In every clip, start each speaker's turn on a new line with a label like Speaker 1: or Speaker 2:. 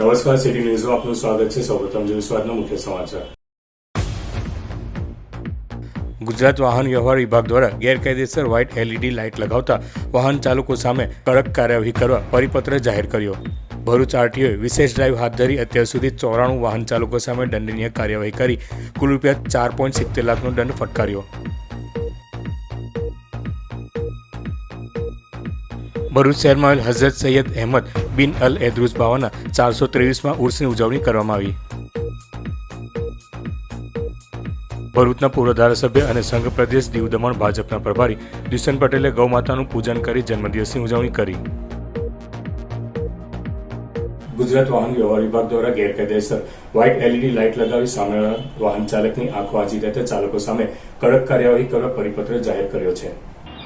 Speaker 1: નમસ્કાર સિટી ન્યૂઝમાં આપનું સ્વાગત છે સૌપ્રથમ જોઈએ મુખ્ય સમાચાર. ગુજરાત વાહન વ્યવહાર વિભાગ દ્વારા ગેરકાયદેસર વ્હાઇટ એલઈડી લાઇટ લગાવતા વાહન ચાલકો સામે કડક કાર્યવાહી કરવા પરિપત્ર જાહેર કર્યો. ભરૂચ આરટીઓએ વિશેષ ડ્રાઈવ હાથ ધરી અત્યાર સુધી ચોરાણું વાહન ચાલકો સામે દંડનીય કાર્યવાહી કરી કુલ રૂપિયા ચાર પોઈન્ટ સિત્તેર લાખનો દંડ ફટકાર્યો. ભરૂચ શહેરમાં આવેલ હઝરત સૈયદ અહેમદ બિન અલ એદરુઝ બાવાના ચારસો ત્રેવીસમાં ઉર્સની ઉજવણી કરવામાં આવી. ભરૂચના પૂર્વ ધારાસભ્ય અને સંઘ પ્રદેશ દીવ દમણ ભાજપના પ્રભારી દુષ્યંત પટેલે ગૌમાતાનું પૂજન કરી જન્મદિવસની ઉજવણી કરી. ગુજરાત વાહન વ્યવહાર વિભાગ દ્વારા ગેરકાયદેસર વ્હાઇટ એલઈડી લાઇટ લગાવી સામેવાળા વાહન ચાલકની આંખો આજી રહેતા ચાલકો સામે કડક કાર્યવાહી કરવા પરિપત્ર જાહેર કર્યો છે.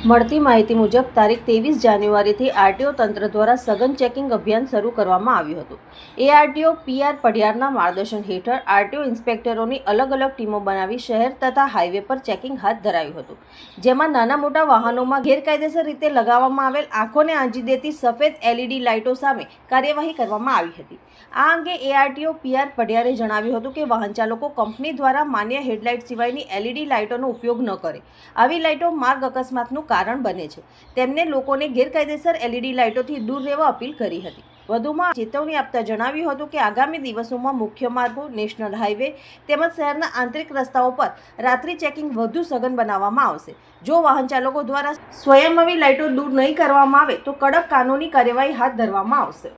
Speaker 2: મળતી માહિતી મુજબ, તારીખ ત્રેવીસ જાન્યુઆરીથી આરટીઓ તંત્ર દ્વારા સઘન ચેકિંગ અભિયાન શરૂ કરવામાં આવ્યું હતું. એઆરટીઓ પીઆર પડિયારના માર્ગદર્શન હેઠળ આરટીઓ ઇન્સ્પેક્ટરોની અલગ અલગ ટીમો બનાવી શહેર તથા હાઈવે પર ચેકિંગ હાથ ધરાયું હતું. જેમાં નાના મોટા વાહનોમાં ગેરકાયદેસર રીતે લગાવવામાં આવેલ આંખોને આંજી દેતી સફેદ એલઈડી લાઇટો સામે કાર્યવાહી કરવામાં આવી હતી. આ અંગે એઆરટીઓ પીઆર પઢિયારે જણાવ્યું હતું કે વાહન ચાલકો કંપની દ્વારા માન્ય હેડલાઇટ સિવાયની એલઈડી લાઇટોનો ઉપયોગ ન કરે. આવી લાઇટો માર્ગ અકસ્માતનું કારણ બને છે. તેમને લોકોને ગેરકાયદેસર એલઈડી લાઇટોથી દૂર રહેવા અપીલ કરી હતી. વધુમાં ચેતવણી આપતા જણાવ્યું હતું કે આગામી દિવસોમાં મુખ્ય માર્ગો, નેશનલ હાઈવે તેમજ શહેરના આંતરિક રસ્તાઓ પર રાત્રિ ચેકિંગ વધુ સઘન બનાવવામાં આવશે. જો વાહન ચાલકો દ્વારા સ્વયં આવી લાઇટો દૂર નહીં કરવામાં આવે તો કડક કાનૂની કાર્યવાહી હાથ ધરવામાં આવશે.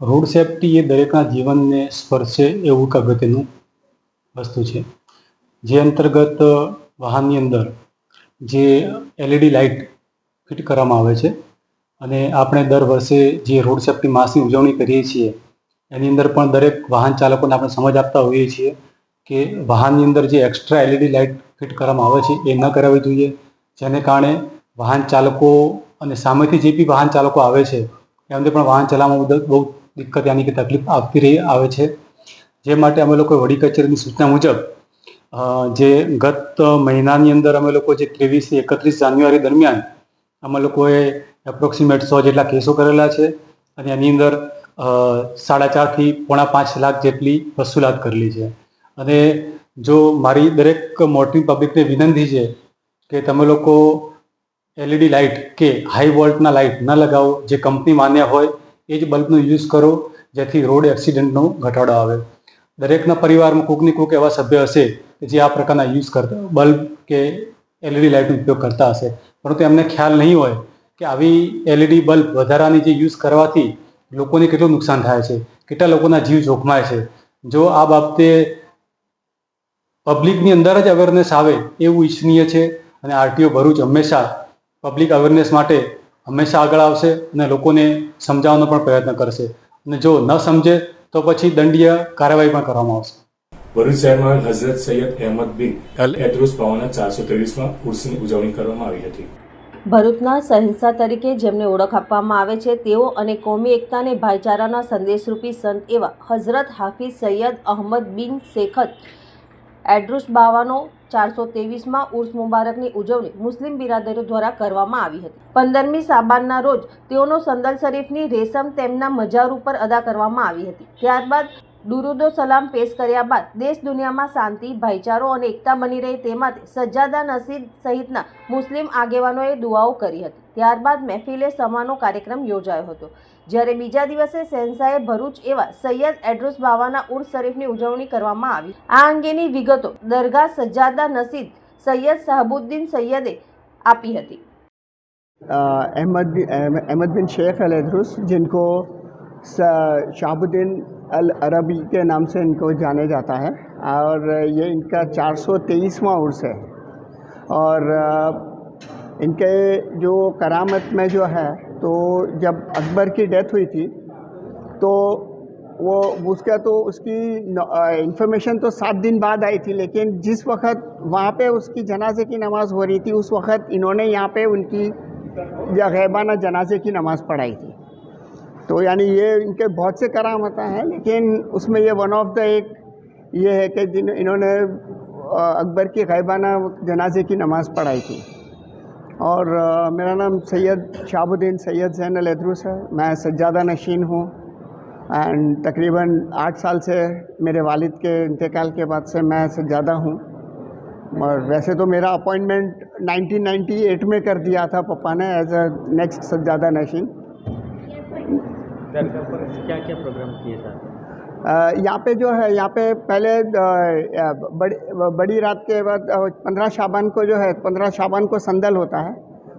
Speaker 3: રોડ સેફટી એ દરેકના જીવનને સ્પર્શે એવું એક અગત્યનું વસ્તુ છે. જે અંતર્ગત વાહનની અંદર જે એલઈડી લાઇટ ફિટ કરવામાં આવે છે અને આપણે દર વર્ષે જે રોડ સેફટી માસની ઉજવણી કરીએ છીએ, એની અંદર પણ દરેક વાહન ચાલકોને આપણે સમજ આપતા હોઈએ છીએ કે વાહનની અંદર જે એક્સ્ટ્રા એલઈડી લાઇટ ફિટ કરવામાં આવે છે એ ન કરાવવી જોઈએ. જેને કારણે વાહન ચાલકો અને સામેથી જે બી વાહન ચાલકો આવે છે, એમને પણ વાહન ચલાવવામાં બહુ દિક્કત યાની કે તકલીફ આવતી રહી, આવે છે. જે માટે અમે લોકો વડી કચેરીની સૂચના મુજબ જે ગત મહિનાની અંદર અમે લોકો જે ત્રેવીસથી એકત્રીસ જાન્યુઆરી દરમિયાન અમે લોકોએ એપ્રોક્સિમેટ સો જેટલા કેસો કરેલા છે અને એની અંદર સાડા ચારથી પોણા પાંચ લાખ જેટલી વસૂલાત કરેલી છે. અને જો મારી દરેક મોટી પબ્લિકને વિનંતી છે કે તમે લોકો એલઈડી લાઇટ કે હાઈ વોલ્ટના લાઇટ ન લગાવો, જે કંપની માન્ય હોય એ જ બલ્બનો યુઝ કરો, જેથી રોડ એક્સિડન્ટનો ઘટાડો આવે. દરેકના પરિવારમાં કોઈકની કોઈક એવા સભ્ય હશે કે જે આ પ્રકારના યુઝ કરતા, બલ્બ કે એલઈડી લાઇટનો ઉપયોગ કરતા હશે. પરંતુ એમને ખ્યાલ નહીં હોય કે આવી એલઈડી બલ્બ વધારાની જે યુઝ કરવાથી લોકોને કેટલું નુકસાન થાય છે, કેટલા લોકોના જીવ જોખમાય છે. જો આ બાબતે પબ્લિકની અંદર જ અવેરનેસ આવે એવું ઈચ્છનીય છે અને આરટીઓ ભરૂચ હંમેશા પબ્લિક અવેરનેસ માટે હંમેશા આગળ આવશે અને લોકોને સમજાવવાનો પણ પ્રયત્ન કરશે. અને જો ન સમજે તો પછી દંડીય કાર્યવાહી પણ કરવામાં આવશે.
Speaker 1: ભરૂચ શહેરમાં હઝરત સૈયદ અહેમદ બિન અલ એદરુસ પાવાના ચારસો ત્રેવીસમાં ઉર્સની ઉજવણી કરવામાં આવી હતી.
Speaker 2: ભરૂચના સહિંસા તરીકે જેમને ઓળખ આપવામાં આવે છે તેઓ અને કોમી એકતા અને ભાઈચારાના સંદેશરૂપી સંત એવા હઝરત હાફિઝ સૈયદ અહમદ બિન શેખત એડ્રુસ બાવાનો ચારસો ત્રેવીસમાં ઉર્સ મુબારકની ઉજવણી મુસ્લિમ બિરાદરો દ્વારા કરવામાં આવી હતી. પંદરમી સાબાનના રોજ તેઓનો સંદલ શરીફની રેશમ તેમના મજાર ઉપર અદા કરવામાં આવી હતી. ત્યારબાદ દુરુદો સલામ પેશ કર્યા બાદ દેશ દુનિયામાં શાંતિ, ભાઈચારો અને એકતા બની રહી તે માટે સજ્જાદા નસીદ સહિતના મુસ્લિમ આગેવાનોએ દુઆઓ કરી હતી. ત્યારબાદ મહેફિલે સમાનો કાર્યક્રમ યોજાયો હતો. જ્યારે બીજા દિવસે સેન્સાએ ભરૂચ એવા સૈયદ એડ્રુસ બાવાના ઉર્સ શરીફની ઉજવણી કરવામાં આવી. આ અંગેની વિગતો દરગાહ સજ્જાદા નસીદ સૈયદ શાહબુદ્દીન સૈયદે આપી હતી.
Speaker 4: અહમદ અહમદ બિન શેખ અલ એદરુસ જિનકો શાહબુદ્દીન अल अरबी के नाम से इनको जाने जाता है और ये इनका चार सौ तेईसवां उर्स है। और इनके जो करामत में जो है तो जब अकबर की डेथ हुई थी तो वो, उसका तो उसकी इंफॉर्मेशन तो सात दिन बाद आई थी, लेकिन जिस वक्त वहाँ पे उसकी जनाजे की नमाज़ हो रही थी, उस वक्त इन्होंने यहाँ पे उनकी गैबाना जनाजे की नमाज़ पढ़ाई थी। तो यानी ये इनके बहुत से करामतें हैं लेकिन उसमें ये वन ऑफ़ द एक ये है कि जिन इन्होंने अकबर की गैबाना जनाजे की नमाज़ पढ़ाई थी। और अ, मेरा नाम सैयद शाहबुद्दीन सैयद जैन अल अदरुस है। मैं सज्जादा नशीन हूँ एंड तकरीबन आठ साल से मेरे वालिद के इंतकाल के बाद से मैं से ज़्यादा हूँ। और वैसे तो मेरा अपॉइंटमेंट 1998 में कर दिया था पापा ने एज अ नेक्स्ट सज्जादा नशीन।
Speaker 5: क्या क्या प्रोग्राम किए था
Speaker 4: यहाँ पे जो है, यहाँ पे पहले बड़ी बड़ी रात के बाद पंद्रह शाबान को जो है, पंद्रह शाबान को संदल होता है।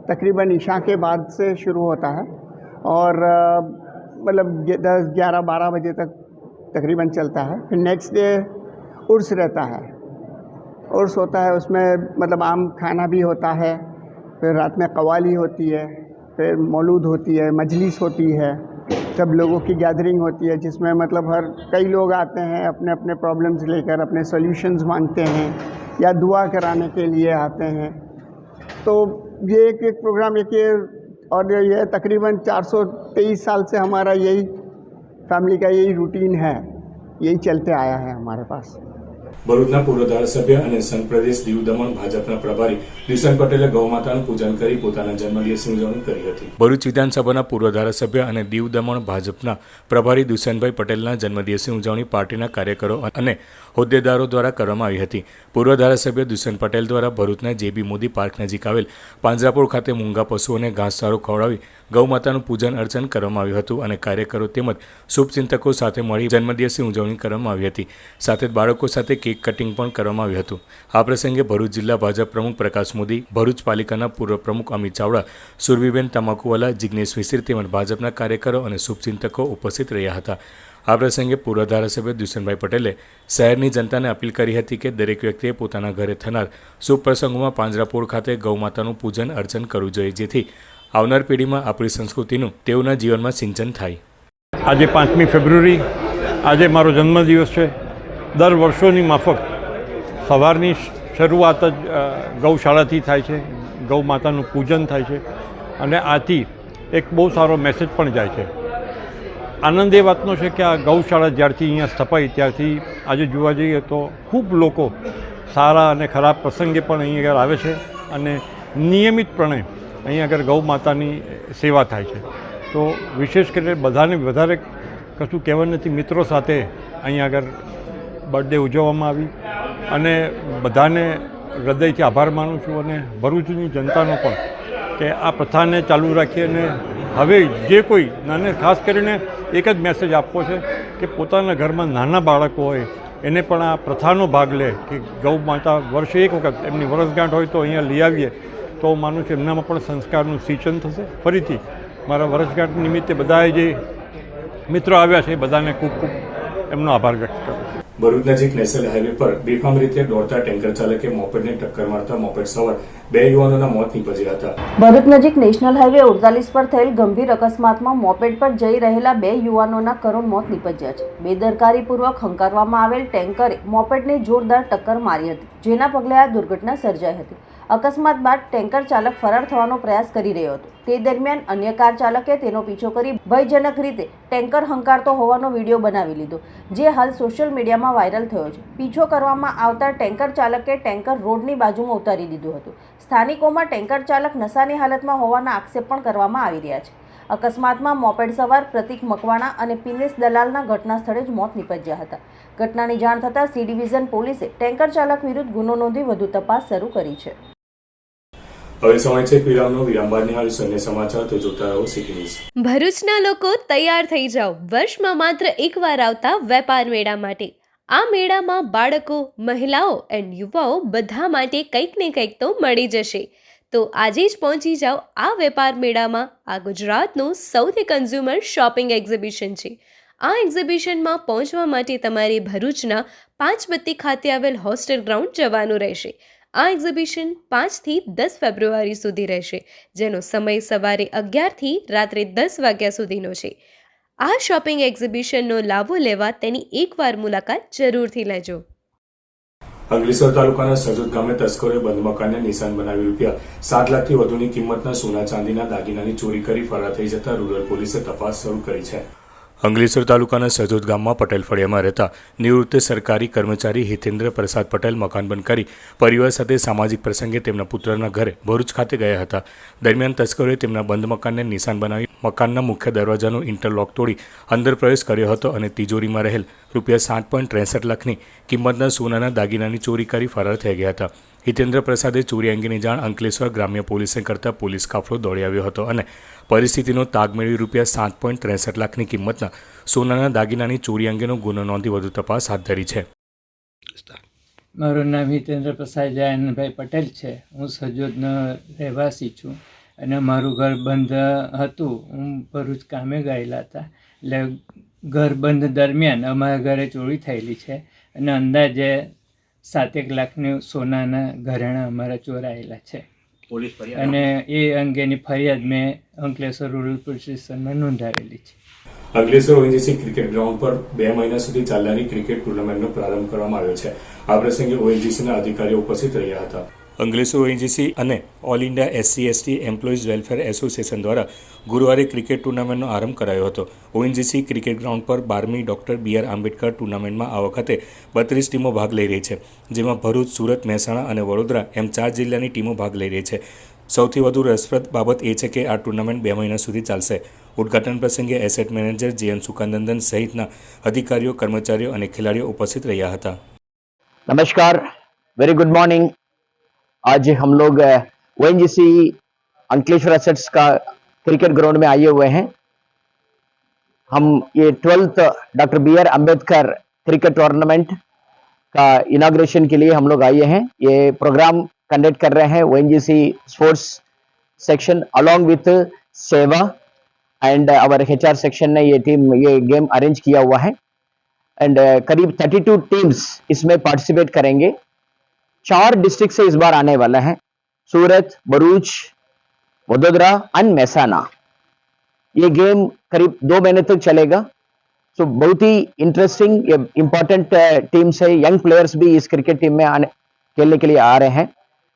Speaker 4: तकरीबन ईशा के बाद से शुरू होता है। और मतलब दस, ग्यारह, बारह बजे तक तकरीबन चलता है। फिर नेक्स्ट डे उर्स रहता है। उर्स होता है, उसमें मतलब आम खाना भी होता है। फिर रात में कवाली होती है। फिर मौलूद होती है, मजलिस होती है। सब लोगों की गैदरिंग होती है, जिसमें मतलब हर, कई लोग आते हैं अपने अपने प्रॉब्लम्स लेकर, अपने सॉल्यूशंस मांगते हैं, या दुआ कराने के लिए आते हैं। तो ये एक एक प्रोग्राम एक ये, और ये तकरीबन 423 साल से हमारा यही फैमिली का यही रूटीन है, यही चलते आया है हमारे पास।
Speaker 1: ભરૂચના પૂર્વ ધારાસભ્ય અને સંઘ પ્રદેશ દીવ દમણ ભાજપના પ્રભારી દિશન પટેલે ગૌમાતાનું પૂજન કરી પોતાના જન્મદિવસની ઉજવણી કરી હતી. ભરૂચ વિધાનસભાના પૂર્વ ધારાસભ્ય અને દીવ દમણ ભાજપના પ્રભારી દુષ્યંતભાઈ પટેલના જન્મદિવસની ઉજવણી પાર્ટીના કાર્યકરો અને હોદ્દેદારો દ્વારા કરવામાં આવી હતી. પૂર્વ ધારાસભ્ય દુષ્યંત પટેલ દ્વારા ભરૂચના જેબી મોદી પાર્ક નજીક આવેલ પાંજરાપુર ખાતે મૂંગા પશુઓને ઘાસચારો ખવડાવી ગૌમાતાનું પૂજન અર્ચન કરવામાં આવ્યું હતું અને કાર્યકરો તેમજ શુભચિંતકો સાથે મળી જન્મદિવસની ઉજવણી કરવામાં આવી હતી. સાથે જ બાળકો સાથે કેક કટિંગ પણ કરવામાં આવ્યું હતું. આ પ્રસંગે ભરૂચ જિલ્લા ભાજપ પ્રમુખ પ્રકાશ મોદી, ભરૂચ પાલિકાના પૂર્વ પ્રમુખ અમિત ચાવડા, સુરભીબેન તમાકુવાલા જિજ્ઞેશ મિશ્ર તેમજ ભાજપના કાર્યકરો અને શુભચિંતકો ઉપસ્થિત રહ્યા હતા. આ પ્રસંગે પૂર્વ ધારાસભ્ય દુષ્યંતભાઈ પટેલે શહેરની જનતાને અપીલ કરી હતી કે દરેક વ્યક્તિએ પોતાના ઘરે થનાર શુભ પ્રસંગોમાં પાંજરાપોળ ખાતે ગૌમાતાનું પૂજન અર્ચન કરવું જોઈએ જેથી આવનાર પેઢીમાં આપણી સંસ્કૃતિનું તેઓના જીવનમાં સિંચન થાય.
Speaker 6: આજે પાંચમી ફેબ્રુઆરી, આજે મારો જન્મદિવસ છે. દર વર્ષોની માફક સવારની શરૂઆત જ ગૌશાળાથી થાય છે. ગૌ માતાનું પૂજન થાય છે. અને આથી એક બહુ સારો મેસેજ પણ જાય છે. આનંદ એ વાતનો છે કે આ ગૌશાળા જ્યારથી અહીંયા સ્થપાઈ, ત્યારથી આજે જોવા જઈએ તો ખૂબ લોકો સારા અને ખરાબ પ્રસંગે પણ અહીં આગળ આવે છે અને નિયમિતપણે અહીં આગળ ગૌ માતાની સેવા થાય છે. તો વિશેષ કરીને બધાને વધારે કશું કહેવાનું નથી. મિત્રો સાથે અહીં આગળ બર્થડે ઉજવવામાં આવી. અને બધાને હૃદયથી આભાર માનું છું અને ભરૂચની જનતાનો પણ કે આ પ્રથાને ચાલુ રાખી અને હવે જે કોઈ, નાને ખાસ કરીને એક જ મેસેજ આપવો છે કે પોતાના ઘરમાં નાના બાળકો હોય, એને પણ આ પ્રથાનો ભાગ લે કે ગૌ માતા વર્ષે એક વખત એમની વરસગાંઠ હોય તો અહીંયા લઈ આવીએ. તો હું માનું છું એમનામાં પણ સંસ્કારનું સિંચન થશે. ફરીથી મારા વરસગાંઠ નિમિત્તે બધાએ જે મિત્રો આવ્યા છે એ બધાને ખૂબ ખૂબ એમનો આભાર વ્યક્ત કરું છું.
Speaker 1: ભરૂચ નજીક નેશનલ હાઈવે પર બેફામ રીતે દોડતા ટેન્કર ચાલકે મોપેડને ટક્કર મારતા મોપેડ સવાર બે યુવાનોના મોત નીપજ્યા હતા.
Speaker 2: ભરૂચ નજીક નેશનલ હાઈવે ઉડતાલીસ પર થયેલ ગંભીર અકસ્માતમાં મોપેડ પર જઈ રહેલા બે યુવાનોના કરુણ મોત નીપજ્યા છે. બેદરકારીપૂર્વક હંકારવામાં આવેલ ટેન્કરે મોપેડને જોરદાર ટક્કર મારી હતી જેના પગલે આ દુર્ઘટના સર્જાઈ હતી. અકસ્માત બાદ ટેન્કર ચાલક ફરાર થવાનો પ્રયાસ કરી રહ્યો હતો. તે દરમિયાન અન્ય કાર ચાલકે તેનો પીછો કરી ભયજનક રીતે ટેન્કર હંકારતો હોવાનો વીડિયો બનાવી લીધો, જે હાલ સોશિયલ મીડિયામાં વાયરલ થયો છે. પીછો કરવામાં આવતા ટેન્કર ચાલકે ટેન્કર રોડની બાજુમાં ઉતારી દીધું હતું. સ્થાનિકોમાં ટેન્કર ચાલક નશાની હાલતમાં હોવાના આક્ષેપ પણ કરવામાં આવી રહ્યા છે. અકસ્માતમાં મોપેડ સવાર, પ્રતિક મકવાણા અને પિનેશ દલાલના ઘટના સ્થળે જ મોત નીપજ્યા હતા. ઘટનાની જાણ થતાં સી ડિવિઝન પોલીસે ટેન્કર ચાલક વિરુદ્ધ ગુનો નોંધી વધુ તપાસ શરૂ કરી છે.
Speaker 1: હવે સમય છે વિરામનો વિરામ બાદ નિહાળીશું સમાચાર તો જોતા રહો સિટી ન્યૂઝ.
Speaker 7: ભરૂચના લોકો તૈયાર થઈ જાઓ. વર્ષમાં માત્ર એકવાર આવતા વેપાર મેળા માટે. આ મેળામાં બાળકો, મહિલાઓ એન્ડ યુવાઓ બધા માટે કંઈક ને કંઈક તો મળી જશે. તો આજે જ પહોંચી જાઓ આ વેપાર મેળામાં. આ ગુજરાતનું સૌથી કન્ઝ્યુમર શોપિંગ એક્ઝિબિશન છે. આ એક્ઝિબિશનમાં પહોંચવા માટે તમારે ભરૂચના પાંચબત્તી ખાતે આવેલ હોસ્ટેલ ગ્રાઉન્ડ જવાનું રહેશે. આ એક્ઝિબિશન પાંચથી દસ ફેબ્રુઆરી સુધી રહેશે, જેનો સમય સવારે અગિયારથી રાત્રે દસ વાગ્યા સુધીનો છે. આ શોપિંગ એક્ઝિબિશનનો લાભો લેવા તેની એકવાર મુલાકાત જરૂરથી લેજો.
Speaker 1: અંગલેશ્વર તાલુકાના સજોદ ગામે તસ્કરોએ બંધ મકાનને નિશાન બનાવી રૂપિયા સાત લાખથી વધુની કિંમતના સોના ચાંદીના દાગીનાની ચોરી કરી ફરાર થઈ જતા રૂરલ પોલીસે તપાસ શરૂ કરી છે. અંગલેશ્વર તાલુકાના સજોદ ગામમાં પટેલ ફળિયામાં રહેતા નિવૃત્ત સરકારી કર્મચારી હિતેન્દ્ર પ્રસાદ પટેલ મકાન બંધ કરી પરિવાર સાથે સામાજિક પ્રસંગે તેમના પુત્રના ઘરે ભરૂચ ખાતે ગયા હતા. દરમિયાન તસ્કરોએ તેમના બંધ મકાનને નિશાન બનાવી મકાનના મુખ્ય દરવાજાનો ઇન્ટરલોક તોડી અંદર પ્રવેશ કર્યો હતો અને તિજોરીમાં રહેલ રૂપિયા સાત પોઈન્ટ ત્રેસઠ લાખની કિંમતના સોનાના દાગીનાની ચોરી કરી ફરાર થઈ ગયા હતા. હિતેન્દ્ર પ્રસાદે ચોરી અંગેની જાણ અંકલેશ્વર ગ્રામ્ય પોલીસે કરતા પોલીસ કાફલો દોડી આવ્યો હતો અને પરિસ્થિતિનો તાગ મેળવી રૂપિયા સાત પોઈન્ટ ત્રેસઠ લાખની કિંમતના સોનાના દાગીનાની ચોરી અંગેનો ગુનો નોંધી વધુ તપાસ હાથ ધરી છે.
Speaker 8: મારું નામ હિતેન્દ્ર પ્રસાદ જયંતભાઈ પટેલ છે. હું સજોદનો રહેવાસી છું અને મારું ઘર બંધ હતું. હું ભરૂચ કામે ગયેલા હતા. એટલે ઘર બંધ દરમિયાન અમારા ઘરે ચોરી થયેલી છે અને અંદાજે સાતેક લાખની સોનાના ઘરેણાં અમારા ચોરાયેલા છે.
Speaker 5: પોલીસ ફરિયાદ
Speaker 8: અને એ અંગેની ફરિયાદ મેં અંકલેશ્વર રૂરલ પોલીસ સ્ટેશનમાં નોંધાવેલી છે.
Speaker 1: અંકલેશ્વર ઓએનજીસી ક્રિકેટ ગ્રાઉન્ડ પર બે મહિના સુધી ચાલનારી ક્રિકેટ ટુર્નામેન્ટનો પ્રારંભ કરવામાં આવ્યો છે. આ પ્રસંગે ઓએનજીસીના અધિકારીઓ ઉપસ્થિત રહ્યા હતા. અંગ્રેસો એજન્સી અને all India SC ST employees welfare association દ્વારા ગુરુવારે ક્રિકેટ ટુર્નામેન્ટનો આરંભ કરાયો હતો. ઓએનજીસી ક્રિકેટ ગ્રાઉન્ડ પર બારમી ડોક્ટર બી આર આંબેડકર ટુર્નામેન્ટમાં આ વખતે બત્રીસ ટીમો ભાગ લઈ રહી છે, જેમાં ભરૂચ, સુરત, મહેસાણા અને વડોદરા એમ ચાર જિલ્લાની ટીમો ભાગ લઈ રહી છે. સૌથી વધુ રસપ્રદ બાબત એ છે કે આ ટુર્નામેન્ટ બે મહિના સુધી ચાલશે. ઉદઘાટન પ્રસંગે એસેટ મેનેજર જીએન સુકાનંદન સહિતના અધિકારીઓ, કર્મચારીઓ અને ખેલાડીઓ ઉપસ્થિત રહ્યા હતા.
Speaker 9: નમસ્કાર. Very good morning. आज हम लोग ओ एन अंकलेश्वर एसेट्स का क्रिकेट ग्राउंड में आए हुए हैं। हम ये twelfth doctor B R Ambedkar cricket tournament का इनाग्रेशन के लिए हम लोग आए हैं। ये प्रोग्राम कंडक्ट कर रहे हैं O N sports section along with सेवा एंड आवर एच सेक्शन ने ये टीम ये गेम अरेंज किया हुआ है। एंड करीब 32 टीम्स इसमें पार्टिसिपेट करेंगे। चार डिस्ट्रिक्ट से इस बार आने वाला है। सूरत, भरूच, वडोदरा एंड मैसाना ये गेम करीब दो महीने तक चलेगा। सो बहुत ही इंटरेस्टिंग ये इम्पोर्टेंट टीम्स है। यंग प्लेयर्स भी इस क्रिकेट टीम में आने, खेलने के लिए आ रहे हैं।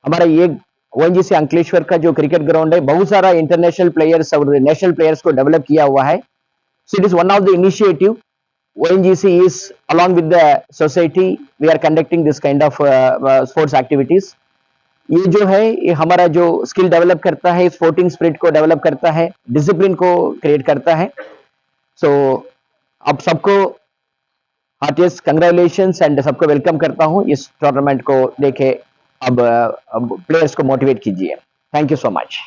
Speaker 9: हमारा ये ओएनजीसी अंकलेश्वर का जो क्रिकेट ग्राउंड है, बहुत सारा इंटरनेशनल प्लेयर्स और नेशनल प्लेयर्स को डेवलप किया हुआ है। So it is one of the initiative ONGC is along with the society we are conducting this kind of uh, uh, sports activities. ये जो है ये हमारा जो स्किल डेवलप करता है स्पोर्टिंग स्पिरिट को डेवलप करता है डिसिप्लिन को क्रिएट करता है। सो अब सबको हार्टियस्ट कंग्रेचुलेशन एंड सबको वेलकम करता हूँ। इस टूर्नामेंट को देखे अब, अब प्लेयर्स को मोटिवेट कीजिए। Thank you so much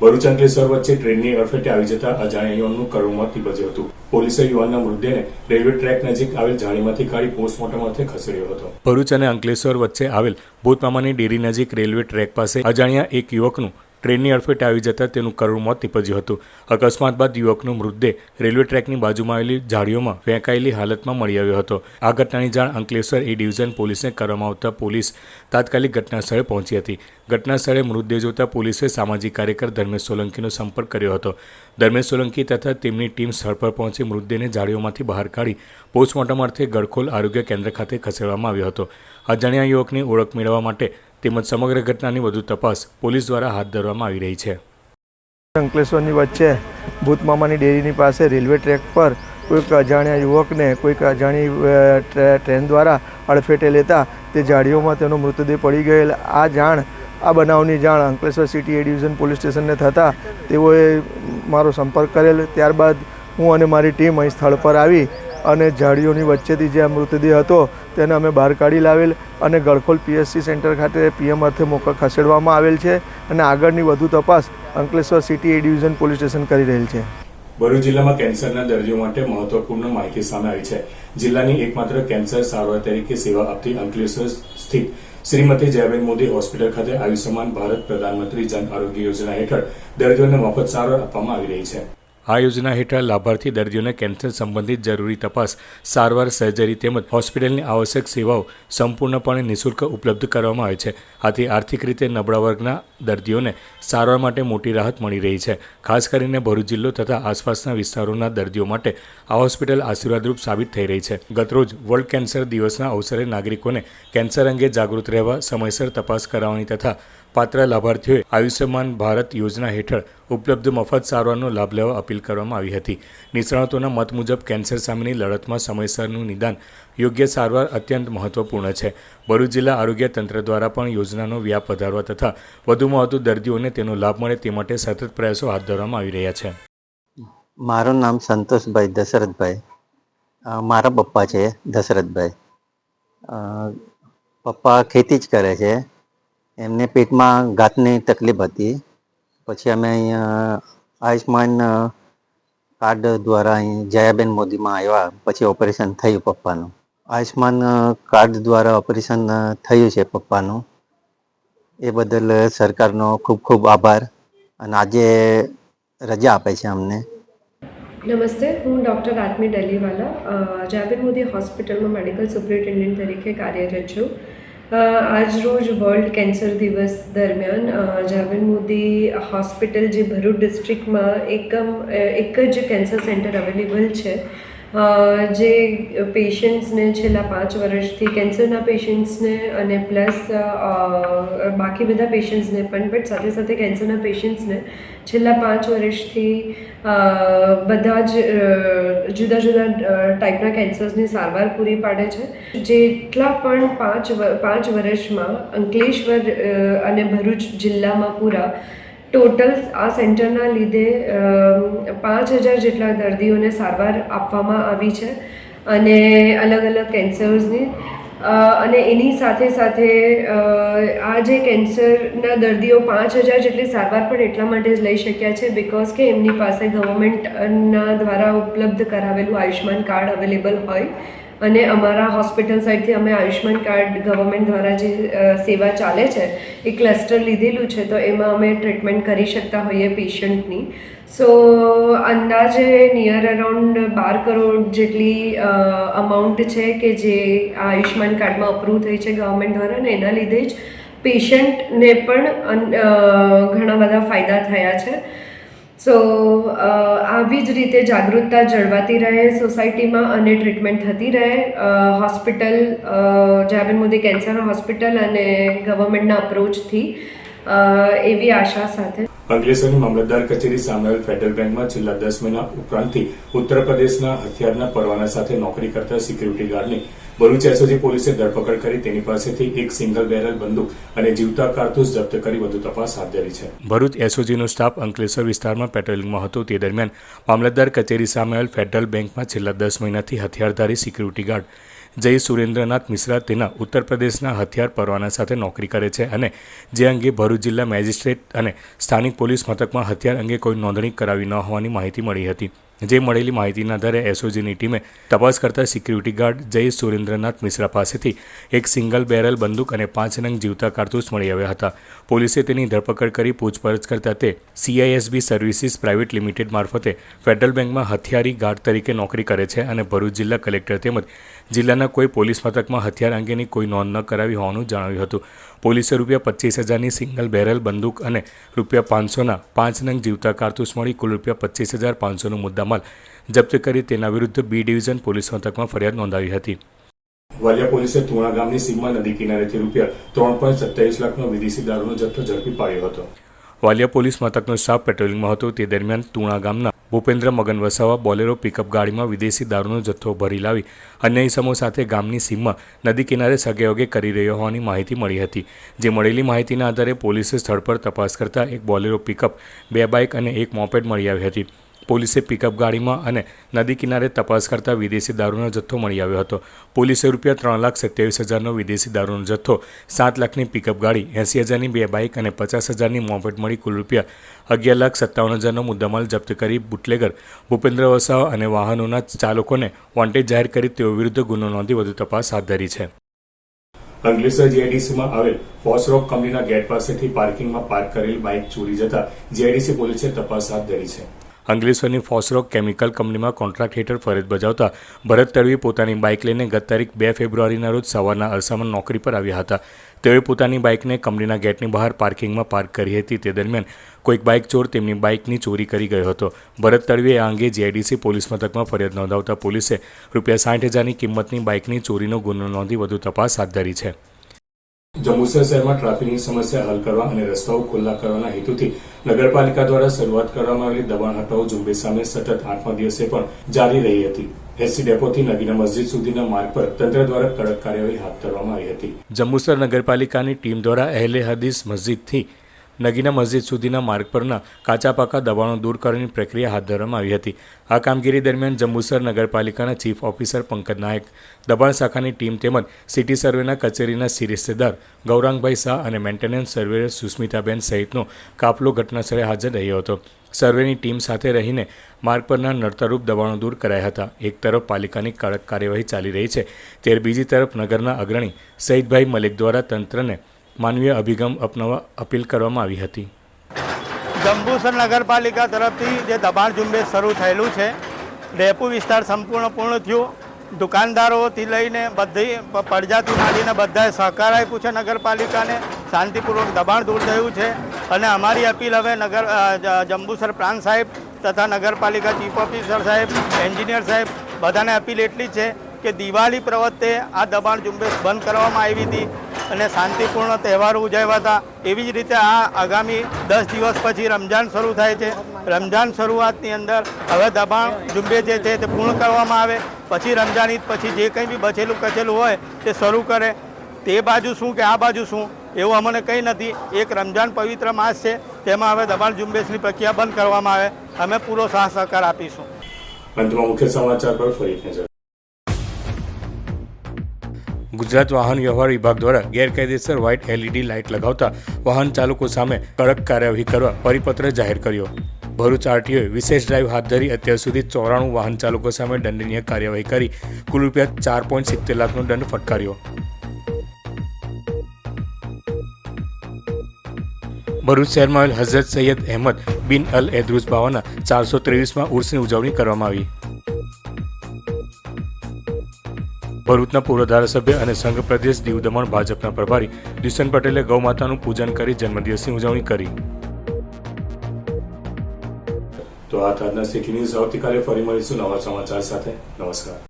Speaker 1: Bharuch Ankleshwar વચ્ચે ટ્રેનની અડફેટે આવી જતા અજાણ્યા યુવાનનું કરુણમાં નીપજ્યું હતું. પોલીસે યુવાનના મૃતદેહને રેલવે ટ્રેક નજીક આવેલ જાળીમાંથી કાઢી પોસ્ટમોર્ટમ અર્થે ખસેડ્યો હતો. ભરૂચ અને અંકલેશ્વર વચ્ચે આવેલ ભૂતમામાની ડેરી નજીક રેલવે ટ્રેક પાસે અજાણ્યા એક યુવકનું ટ્રેનની અડફેટે આવી જતા તેનું કરુણ મોત નીપજ્યું હતું. અકસ્માત બાદ યુવકનો મૃતદેહ રેલવે ટ્રેકની બાજુમાં આવેલી ઝાડીઓમાં ફેંકાયેલી હાલતમાં મળી આવ્યો હતો. આ ઘટનાની જાણ અંકલેશ્વર એ ડિવિઝન પોલીસને કરવામાં આવતા પોલીસ તાત્કાલિક ઘટના સ્થળે પહોંચી હતી. ઘટના સ્થળે મૃતદેહ જોતા પોલીસે સામાજિક કાર્યકર ધર્મેશ સોલંકીનો સંપર્ક કર્યો હતો. ધર્મેશ સોલંકી તથા તેમની ટીમ સ્થળ પર પહોંચી મૃતદેહને ઝાડીઓમાંથી બહાર કાઢી પોસ્ટમોર્ટમ અર્થે ગડખોલ આરોગ્ય કેન્દ્ર ખાતે ખસેડવામાં આવ્યો હતો. અજાણ્યા યુવકની ઓળખ મેળવવા માટે તેમજ સમગ્ર ઘટનાની વધુ તપાસ પોલીસ દ્વારા હાથ ધરવામાં આવી રહી છે.
Speaker 10: અંકલેશ્વરની વચ્ચે ભૂતમામાની ડેરીની પાસે રેલવે ટ્રેક પર કોઈક અજાણ્યા યુવકને કોઈક અજાણી ટ્રેન દ્વારા અડફેટે લેતા તે ઝાડીઓમાં તેનો મૃતદેહ પડી ગયેલ. આ જાણ, આ બનાવની જાણ Ankleshwar city A division police સ્ટેશનને થતાં તેઓએ મારો સંપર્ક કરેલ. ત્યારબાદ હું અને મારી ટીમ અહીં સ્થળ પર આવી અને ઝાડીઓની વચ્ચેથી જે આ મૃતદેહ હતો તેને અમે બહાર કાઢી લાવેલ અને ગળખોલ પીએસસી સેન્ટર ખાતે પીએમ અર્થે મોક ખસેડવામાં આવેલ છે અને આગળની વધુ તપાસ Ankleshwar city A division police station કરી રહેલ છે.
Speaker 1: ભરૂચ જિલ્લામાં કેન્સરના દર્દીઓ માટે મહત્વપૂર્ણ માહિતી સામે આવી છે. જિલ્લાની એકમાત્ર કેન્સર સારવાર તરીકે સેવા આપતી અંકલેશ્વર સ્થિત શ્રીમતી જયાબેન મોદી હોસ્પિટલ ખાતે આયુષ્યમાન ભારત પ્રધાનમંત્રી જન આરોગ્ય યોજના હેઠળ દર્દીઓને મફત સારવાર આપવામાં આવી રહી છે. આ યોજના હેઠળ લાભાર્થી દર્દીઓને કેન્સર સંબંધિત જરૂરી તપાસ, સારવાર, સર્જરી તેમજ હોસ્પિટલની આવશ્યક સેવાઓ સંપૂર્ણપણે નિઃશુલ્ક ઉપલબ્ધ કરવામાં આવે છે. આથી આર્થિક રીતે નબળા વર્ગના દર્દીઓને સારવાર માટે મોટી રાહત મળી રહી છે. ખાસ કરીને ભરૂચ જિલ્લો તથા આસપાસના વિસ્તારોના દર્દીઓ માટે આ હોસ્પિટલ આશીર્વાદરૂપ સાબિત થઈ રહી છે. ગતરોજ વર્લ્ડ કેન્સર દિવસના અવસરે નાગરિકોને કેન્સર અંગે જાગૃત રહેવા, સમયસર તપાસ કરાવવાની તથા પાત્ર લાભાર્થીઓએ આયુષ્યમાન ભારત યોજના હેઠળ ઉપલબ્ધ મફત સારવારનો લાભ લેવા અપીલ કરવામાં આવી હતી. નિષ્ણાતોના મત મુજબ કેન્સર સામેની લડતમાં સમયસરનું નિદાન યોગ્ય સારવાર અત્યંત મહત્વપૂર્ણ છે. ભરૂચ જિલ્લા આરોગ્ય તંત્ર દ્વારા પણ યોજનાનો વ્યાપ વધારવા તથા વધુમાં વધુ દર્દીઓને તેનો લાભ મળે તે માટે સતત પ્રયાસો હાથ ધરવામાં આવી રહ્યા છે.
Speaker 11: મારું નામ સંતોષભાઈ દશરથભાઈ. મારા પપ્પા છે દશરથભાઈ. પપ્પા ખેતી જ કરે છે. એમને પેટમાં ગાંઠની તકલીફ હતી. પછી અમે અહીંયા આયુષ્માન કાર્ડ દ્વારા અહીં જયાબેન મોદીમાં આવ્યા. પછી ઓપરેશન થયું પપ્પાનું. આયુષ્માન કાર્ડ દ્વારા ઓપરેશન થયું છે પપ્પાનું. એ બદલ સરકારનો ખૂબ ખૂબ આભાર અને આજે રજા આપે છે અમને.
Speaker 12: નમસ્તે, હું ડૉક્ટર આત્મી ડલીવાલા જયાબેન મોદી હોસ્પિટલમાં મેડિકલ સુપરિન્ટેન્ડન્ટ તરીકે કાર્યરત છું. આજરોજ વર્લ્ડ કેન્સર દિવસ દરમિયાન જાવેદ મોદી હોસ્પિટલ જે ભરૂચ ડિસ્ટ્રિક્ટમાં એકમ એક જ કેન્સર સેન્ટર અવેલેબલ છે. જે પેશન્ટ્સને છેલ્લા પાંચ વર્ષથી કેન્સરના પેશન્ટ્સને અને પ્લસ બાકી બધા પેશન્ટ્સને પણ બટ સાથે સાથે કેન્સરના પેશન્ટ્સને છેલ્લા પાંચ વર્ષથી બધા જ જુદા જુદા ટાઈપના કેન્સર્સની સારવાર પૂરી પાડે છે. જેટલા પણ પાંચ પાંચ વર્ષમાં અંકલેશ્વર અને ભરૂચ જિલ્લામાં પૂરા ટોટલ આ સેન્ટરના લીધે પાંચ હજાર જેટલા દર્દીઓને સારવાર આપવામાં આવી છે અને અલગ અલગ કેન્સર્સની. અને એની સાથે સાથે આ જે કેન્સરના દર્દીઓ પાંચ હજાર જેટલી સારવાર પણ એટલા માટે જ લઈ શક્યા છે બિકોઝ કે એમની પાસે ગવર્મેન્ટના દ્વારા ઉપલબ્ધ કરાવેલું આયુષ્યમાન કાર્ડ અવેલેબલ હોય. અને અમારા હોસ્પિટલ સાઈડથી અમે આયુષ્માન કાર્ડ ગવર્મેન્ટ દ્વારા જે સેવા ચાલે છે, એ ક્લસ્ટર લીધેલું છે, તો એમાં અમે ટ્રીટમેન્ટ કરી શકતા હોઈએ પેશન્ટની. સો, અંદાજે નિયર અરાઉન્ડ બાર કરોડ જેટલી અમાઉન્ટ છે કે જે આયુષ્યમાન કાર્ડમાં અપ્રૂવ થઈ છે ગવર્મેન્ટ દ્વારા અને એના લીધે જ પેશન્ટને પણ ઘણા બધા ફાયદા થયા છે. સો આવી જ રીતે જાગૃતતા જળવાતી રહે, સોસાયટીમાં અને ટ્રીટમેન્ટ થતી રહે. Hospital Javed Modi cancer hospital અને ગવર્મેન્ટના અપ્રોચથી એવી આશા સાથે.
Speaker 1: અંકલેશ્વરની મામલતદાર કચેરી સામે આવેલ ફેડરલ બેંકમાં છેલ્લા દસ મહિના ઉપરાંતથી ઉત્તર પ્રદેશના હથિયારના પરવાના સાથે નોકરી કરતા સિક્યુરિટી ગાર્ડની ભરૂચ એસઓજી પોલીસે ધરપકડ કરી તેની પાસેથી એક સિંગલ બેરલ બંદૂક અને જીવતા કારતૂસ જપ્ત કરી વધુ તપાસ હાથ ધરી છે. ભરૂચ એસઓજીનો સ્ટાફ અંકલેશ્વર વિસ્તારમાં પેટ્રોલિંગમાં હતો તે દરમિયાન મામલતદાર કચેરી સામે આવેલ ફેડરલ બેંકમાં છેલ્લા દસ મહિનાથી હથિયારધારી સિક્યુરિટી ગાર્ડ જય સુરેન્દ્રનાથ મિશ્રા તેના ઉત્તર પ્રદેશના હથિયાર પરવાના સાથે નોકરી કરે છે અને જે અંગે ભરૂચ જિલ્લા મેજિસ્ટ્રેટ અને સ્થાનિક પોલીસ મથકમાં હથિયાર અંગે કોઈ નોંધણી કરાવી ન હોવાની માહિતી મળી હતી. જે મળેલી માહિતીના આધારે એસઓજીની ટીમે તપાસ કરતા સિક્યુરિટી ગાર્ડ જય સુરેન્દ્રનાથ મિશ્રા પાસેથી એક સિંગલ બેરલ બંદૂક અને પાંચ નંગ જીવતા કારતૂસ મળી આવ્યા હતા. પોલીસે તેની ધરપકડ કરી પૂછપરછ કરતા તે સીઆઈએસબી સર્વિસીસ પ્રાઇવેટ લિમિટેડ મારફતે ફેડરલ બેંકમાં હથિયારી ગાર્ડ તરીકે નોકરી કરે છે અને ભરૂચ જિલ્લા કલેક્ટર તેમજ જિલ્લાના કોઈ પોલીસ મથકમાં હથિયાર અંગેની કોઈ નોંધ ન કરાવી હોવાનું જણાવ્યું હતું. પોલીસે રૂપિયા પચીસ હજારની સિંગલ બેરલ બંદૂક અને રૂપિયા પાંચસોના પાંચ નંગ જીવતા કારતૂસ મળી કુલ રૂપિયા પચીસ હજાર પાંચસોનો મુદ્દામાલ જપ્ત કરી તેના વિરુદ્ધ બી ડિવિઝન પોલીસ મથકમાં ફરિયાદ નોંધાવી હતી. વાલિયા પોલીસે તુણા ગામની સીમમાં નદી કિનારેથી રૂપિયા ત્રણ પોઈન્ટ સત્યાવીસ લાખનો વિદેશી દારૂનો જથ્થો ઝડપી પાડ્યો હતો. વાલિયા પોલીસ મથકનો સ્ટાફ પેટ્રોલિંગમાં હતો. તે દરમિયાન તુણા ગામના ભૂપેન્દ્ર મગન વસાવા બોલેરો પિકઅપ ગાડીમાં વિદેશી દારૂનો જથ્થો ભરી લાવી અન્ય ઇસમો સાથે ગામની સીમમાં નદી કિનારે સગેવગે કરી રહ્યો હોવાની માહિતી મળી હતી. જે મળેલી માહિતીના આધારે પોલીસે સ્થળ પર તપાસ કરતા એક બોલેરો પિકઅપ, બે બાઇક અને એક મોપેડ મળી આવી હતી. પોલીસે પિકઅપ ગાડીમાં અને નદી કિનારે તપાસ કરતા વિદેશી દારૂનો જથ્થો મળી આવ્યો હતો. પોલીસે રૂપિયા ત્રણ લાખ સત્યાવીસ હજારનો વિદેશી દારૂનો જથ્થો, સાત લાખની પિકઅપ ગાડી, એંસી હજારની બે બાઇક અને પચાસ હજારની મોપેટ મળી કુલ રૂપિયા અગિયાર લાખ સત્તાવન હજારનો મુદ્દામાલ જપ્ત કરી બુટલેગર, ભૂપેન્દ્ર વસાવા અને વાહનોના ચાલકોને વોન્ટેજ જાહેર કરી તેઓ વિરુદ્ધ ગુનો નોંધી વધુ તપાસ હાથ ધરી છે. અંકલેશ્વર જીઆઈડીસીમાં આવેલ ફોસરોક કંપનીના ગેટ પાસેથી પાર્કિંગમાં પાર્ક કરેલ બાઇક ચોરી જતા જીઆઈડીસી પોલીસે તપાસ હાથ ધરી છે. અંકલેશ્વરની ફોસરોક કેમિકલ કંપનીમાં કોન્ટ્રાક્ટ હેઠળ ફરજ બજાવતા ભરત તડવી પોતાની બાઇક લઈને ગત તારીખ બે ફેબ્રુઆરીના રોજ સવારના અરસામાં નોકરી પર આવ્યા હતા. તેઓએ પોતાની બાઇકને કંપનીના ગેટની બહાર પાર્કિંગમાં પાર્ક કરી હતી. તે દરમિયાન કોઈક બાઇક ચોર તેમની બાઇકની ચોરી કરી ગયો હતો. ભરત તડવીએ આ અંગે જીઆઈડીસી પોલીસ મથકમાં ફરિયાદ નોંધાવતા પોલીસે રૂપિયા સાઠ હજારની કિંમતની બાઇકની ચોરીનો ગુનો નોંધી વધુ તપાસ હાથ ધરી છે. જંબુસર શહેરમાં ટ્રાફિકની સમસ્યા હલ કરવા અને રસ્તાઓ ખુલ્લા કરવાના હેતુથી નગરપાલિકા દ્વારા શરૂઆત કરવામાં આવેલી દબાણ હટાવ ઝુંબેશ સામે સતત આઠમા દિવસે પણ જારી રહી હતી. એસસી ડેપોથી નગીના મસ્જિદ સુધીના માર્ગ પર તંત્ર દ્વારા કડક કાર્યવાહી હાથ ધરવામાં આવી હતી. જંબુસર નગરપાલિકાની ટીમ દ્વારા અહેલે હદીસ મસ્જિદથી નગીના મસ્જિદ સુધીના માર્ગ પરના કાચા પાકા દબાણો દૂર કરવાની પ્રક્રિયા હાથ ધરવામાં આવી હતી. આ કામગીરી દરમિયાન જંબુસર નગરપાલિકાના ચીફ ઓફિસર પંકજ નાયક, દબાણ શાખાની ટીમ તેમજ સિટી સર્વેના કચેરીના સિરિસ્તેદાર ગૌરાંગભાઈ શાહ અને મેન્ટેનન્સ સર્વેયર સુસ્મિતાબેન સહિતનો કાફલો ઘટનાસ્થળે હાજર રહ્યો હતો. સર્વેની ટીમ સાથે રહીને માર્ગ પરના નડતરૂપ દબાણો દૂર કરાયા હતા. એક તરફ પાલિકાની કડક કાર્યવાહી ચાલી રહી છે. ત્યારે બીજી તરફ નગરના અગ્રણી સઈદભાઈ મલિક દ્વારા તંત્રને માનવીય અભિગમ અપનાવવા અપીલ કરવામાં આવી હતી.
Speaker 10: જંબુસર નગરપાલિકા તરફથી જે દબાણ ઝુંબેશ શરૂ થયેલું છે ડેપુ વિસ્તાર સંપૂર્ણ પૂર્ણ થયું. દુકાનદારોથી લઈને બધી પડજાથી માંડીને બધાએ સહકાર આપ્યું છે નગરપાલિકાને. શાંતિપૂર્વક દબાણ દૂર થયું છે અને અમારી અપીલ હવે નગર જંબુસર પ્રાંત સાહેબ તથા નગરપાલિકા ચીફ ઓફિસર સાહેબ, એન્જિનિયર સાહેબ બધાને અપીલ એટલી છે કે દિવાળી પ્રવત્તે આ દબાણ ઝુંબેશ બંધ કરવામાં આવી હતી. અને શાંતિપૂર્ણ તહેવારો ઉજવ્યા હતા. એવી જ રીતે આ આગામી દસ દિવસ પછી રમજાન શરૂ થાય છે. રમઝાન શરૂઆતની અંદર હવે દબાણ ઝુંબેશ જે છે તે પૂર્ણ કરવામાં આવે. પછી રમજાન ઈદ પછી જે કંઈ બી બચેલું કચેલું હોય તે શરૂ કરે. તે બાજુ શું કે આ બાજુ શું એવું અમને કંઈ નથી. એક રમજાન પવિત્ર માસ છે. તેમાં હવે દબાણ ઝુંબેશની પ્રક્રિયા બંધ કરવામાં આવે. અમે પૂરો સાહ સહકાર આપીશું.
Speaker 1: મુખ્ય સમાચાર પર ફરી ગુજરાત વાહન વ્યવહાર વિભાગ દ્વારા ગેરકાયદેસર વ્હાઇટ એલઈડી લાઇટ લગાવતા વાહન ચાલકો સામે કડક કાર્યવાહી કરવા પરિપત્ર જાહેર કર્યો. ભરૂચ આરટીઓએ વિશેષ ડ્રાઈવ હાથ ધરી અત્યાર સુધી ચોરાણું વાહન ચાલકો સામે દંડનીય કાર્યવાહી કરી કુલ રૂપિયા ચાર પોઈન્ટ સિત્તેર લાખનો દંડ ફટકાર્યો. ભરૂચ શહેરમાં આવેલ હઝરત સૈયદ અહેમદ બિન અલ એદરુસ બાવાના ચારસો ત્રેવીસમાં ઉર્સની ઉજવણી કરવામાં આવી. ભરૂચના પૂર્વ ધારાસભ્ય અને સંઘ પ્રદેશ દીવ દમણ ભાજપના પ્રભારી દુષ્યંત પટેલે ગૌમાતાનું પૂજન કરી જન્મદિવસની ઉજવણી કરી. તો આ તાજના સિટી ન્યૂઝ આવતીકાલે ફરી મળીશું નવા સમાચાર સાથે. નમસ્કાર.